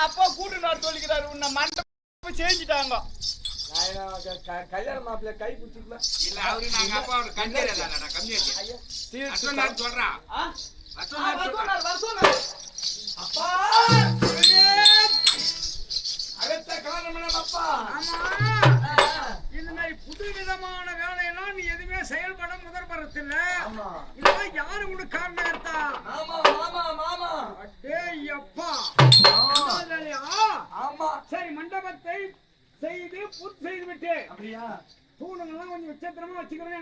அப்பா கூட்டு நான் சொல்லிக்கிறாரு உன்னை மண்டபம் செஞ்சுட்டாங்க கல்யாண மாப்பிள்ள கை பிடிச்சிக்கலாம் இல்ல அவரு நாங்க அப்பாவோட இல்லடா கம்மியாச்சு அப்பா அப்பா. ஆமா. சரி மண்டபத்தை செய்து பூர்த்தி செய்து விட்டு. அப்படியா? தூணுங்கெல்லாம் கொஞ்சம் விசித்திரமா வச்சுக்கிறோம்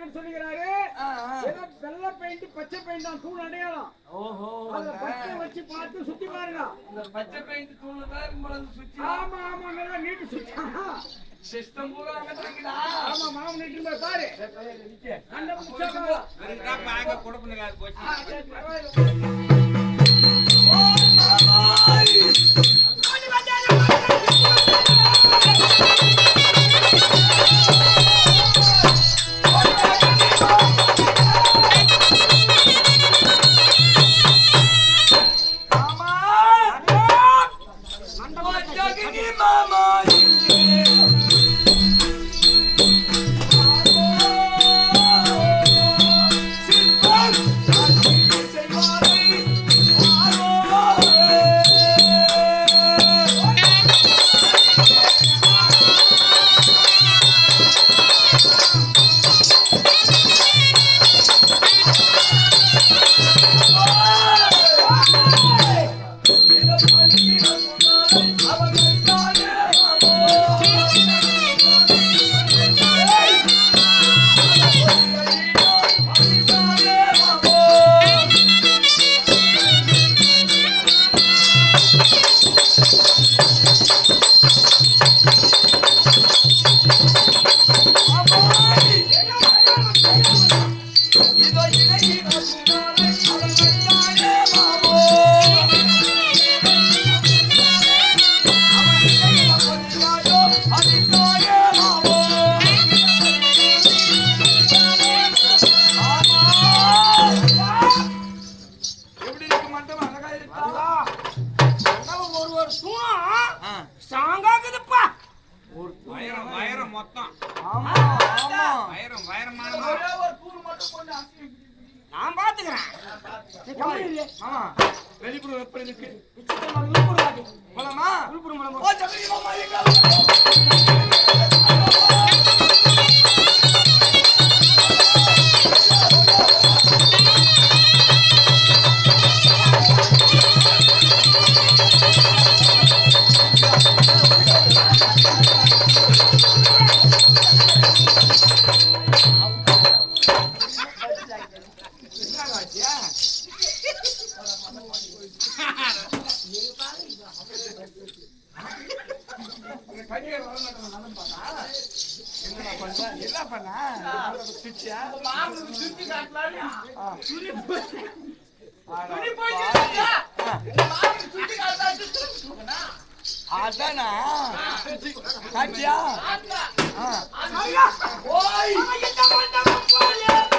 ஆ. ஏதோ வெள்ளை பெயிண்ட் பச்சை பெயிண்ட் தான் தூண் அடையாளம். ஓஹோ பச்சை வச்சு பார்த்து சுத்தி பாருங்க. இந்த பச்சை பெயிண்ட் தூள் தான் இருக்கும் போல இந்த சுவிட்ச் ஆமா ஆமா நல்லா நீட்டு சுத்தா. சிஸ்டம் பூரா அங்க தங்கிடா ஆமா மாவு நீட்டு இருந்தா பாரு. மண்டபம் உற்சாகம். வெறும் பாக்க கொடுப்பனுங்க அது போச்சு. ஆ, சரி, பரவாயில்லை. நான் பாத்துக்கிறேன். ஆமா வெளிப்புறம் எப்படி இருக்கு. விசித்திரமா விழுப்புரம் காட்டு. போலாமா? விழுப்புரம் வர மாட்டேன் பண்ணா? என்ன பண்ணா? என்ன பண்ணா சுச்சியா மாமனுக்கு சுத்தி காட்டலாம்யா சுரி போச்சு சுரி போச்சு மாமனுக்கு சுத்தி காட்டலாம் அதானா? காட்டியா? ஓய். இல்ல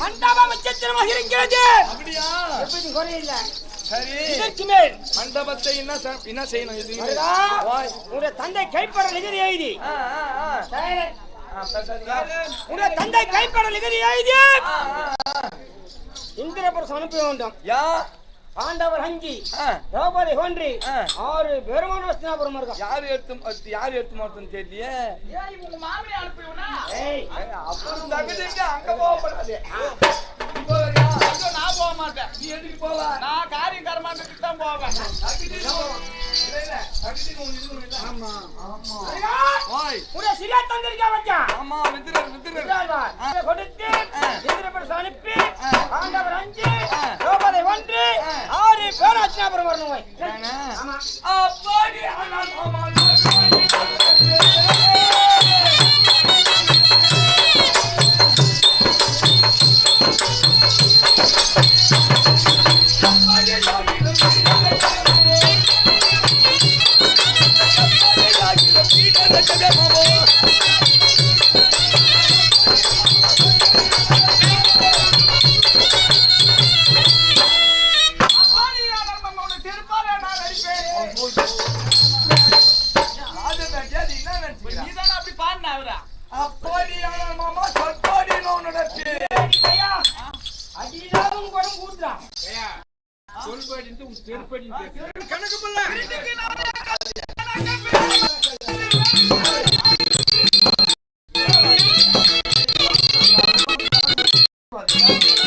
மண்டபம் விசித்திரமாக இருக்கிறது அப்படியா? எப்படி குறையில்ல சரி. இதற்கு மேல். மண்டபத்தை என்ன என்ன செய்யணும்? இது உன்னுடைய தந்தை கைப்பட நிகதி எழுதி. உன்னுடைய தந்தை கைப்பட நிகதி எழுதி. இந்திரபுரம் அனுப்ப வேண்டும். யா பாண்டவர் அஞ்சு திரௌபதி ஒன்றி. ஆறு பெருமான வஸ்தினாபுரம் இருக்கா யார் எடுத்து அது யார் எடுத்து மாட்டோம்னு தெரியலையே. ஏய் உங்க மாமனி அனுப்பிடுவனா ஏய். அப்புறம் தகுதிங்க அங்க போகப்படாது நான் போக மாட்டேன். நீ எதுக்கு போவ? நான் காரியம் கர்மாண்டத்துக்கு தான் போவேன். தகுதி இல்ல, இல்ல, தகுதி உனக்கு இருக்கணும் ஓய், உன்னுடைய சிறிய தந்திரிக்கா வச்சான் ஆமா வித்துறாரு வித்துறாரு கொடுத்து இந்திரபுரம் அனுப்பி ஆ. பாண்டவர் அஞ்சு. திரௌபதி ஒன்று. ஆறு பேராச்சினாபுரம் வரணும் போய். ஏங்க? ஆமா அப்பாடி ஆனால் ஆமா, திருப்பாலே சொல்படின்ட்டு உன் செருப்படின்னு. கணக்கு பிள்ளை ஆ